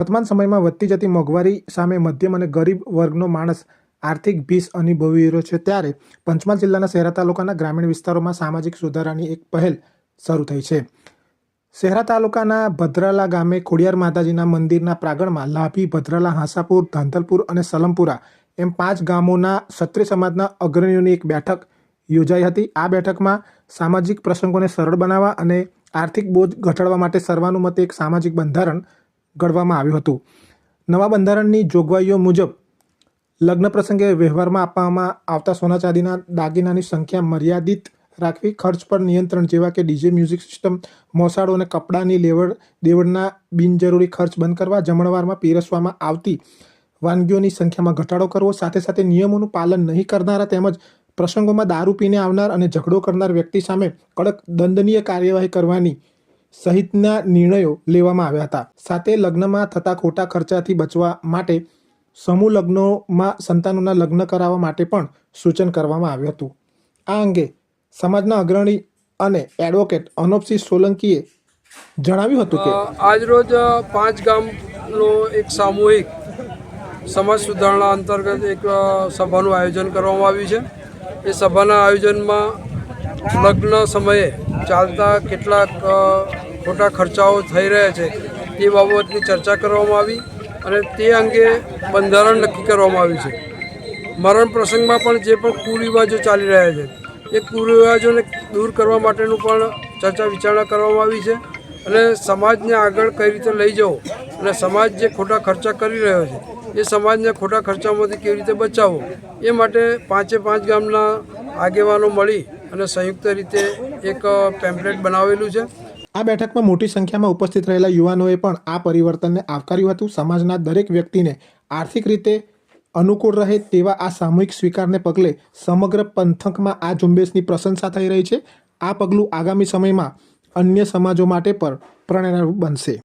વર્તમાન સમયમાં વધતી જતી મોંઘવારી સામે મધ્યમ અને ગરીબ વર્ગનો માણસ આર્થિક ભીસ અનુભવી રહ્યો છે ત્યારે પંચમહાલ જિલ્લાના શહેરા તાલુકાના ગ્રામીણ વિસ્તારોમાં સામાજિક સુધારાની એક પહેલ શરૂ થઈ છે. શહેરા તાલુકાના ભદ્રાલા ગામે ખોડિયાર માતાજીના મંદિરના પ્રાંગણમાં લાભી ભદ્રાલા, હાંસાપુર, ધાંધલપુર અને સલમપુરા એમ પાંચ ગામોના ક્ષત્રિય સમાજના અગ્રણીઓની એક બેઠક યોજાઈ હતી. આ બેઠકમાં સામાજિક પ્રસંગોને સરળ બનાવવા અને આર્થિક બોજ ઘટાડવા માટે સર્વાનુમતે એક સામાજિક બંધારણ ઘડવામાં આવ્યું હતું. નવા બંધારણની જોગવાઈઓ મુજબ લગ્ન પ્રસંગે વ્યવહારમાં આપવામાં આવતા સોના ચાંદીના દાગીનાની સંખ્યા મર્યાદિત રાખવી, ખર્ચ પર નિયંત્રણ જેવા કે ડીજે મ્યુઝિક સિસ્ટમ, મોસાળો અને કપડાની લેવડ દેવડના બિનજરૂરી ખર્ચ બંધ કરવા, જમણવારમાં પીરસવામાં આવતી વાનગીઓની સંખ્યામાં ઘટાડો કરવો, સાથે સાથે નિયમોનું પાલન નહીં કરનારા તેમજ પ્રસંગોમાં દારૂ પીને આવનાર અને ઝઘડો કરનાર વ્યક્તિ સામે કડક દંડનીય કાર્યવાહી કરવાની સહિતના નિર્ણયો લેવામાં આવ્યા હતા. સાથે લગ્નમાં થતા ખોટા ખર્ચાથી બચવા માટે સમૂહ લગ્નોમાં સંતાનોના લગ્ન કરાવવા માટે પણ સૂચન કરવામાં આવ્યું હતું. આ અંગે સમાજના અગ્રણી અને એડવોકેટ અનોપસિંહ સોલંકીએ જણાવ્યું હતું કે આજરોજ પાંચ ગામનો એક સામૂહિક સમાજ સુધારણા અંતર્ગત એક સભાનું આયોજન કરવામાં આવ્યું છે. એ સભાના આયોજનમાં લગ્ન સમયે ચાલતા કેટલાક ખોટા ખર્ચાઓ થઈ રહ્યા છે, તે બાબતની ચર્ચા કરવામાં આવી અને તે અંગે બંધારણ નક્કી કરવામાં આવ્યું છે. મરણ પ્રસંગમાં પણ જે પણ કુરિવાજો ચાલી રહ્યા છે, એ કુરિવાજોને દૂર કરવા માટેનું પણ ચર્ચા વિચારણા કરવામાં આવી છે અને સમાજને આગળ કઈ રીતે લઈ જવો અને સમાજ જે ખોટા ખર્ચા કરી રહ્યો છે, એ સમાજને ખોટા ખર્ચામાંથી કેવી રીતે બચાવવો, એ માટે પાંચે પાંચ ગામના આગેવાનો મળી અને સંયુક્ત રીતે એક પેમ્પલેટ બનાવેલું છે. આ બેઠકમાં મોટી સંખ્યામાં ઉપસ્થિત રહેલા યુવાનોએ પણ આ પરિવર્તનને આવકાર્યું હતું. સમાજના દરેક વ્યક્તિને આર્થિક રીતે અનુકૂળ રહે તેવા આ સામૂહિક સ્વીકારને પગલે સમગ્ર પંથકમાં આ ઝુંબેશની પ્રશંસા થઈ રહી છે. આ પગલું આગામી સમયમાં અન્ય સમાજો માટે પણ પ્રેરણારૂપ બનશે.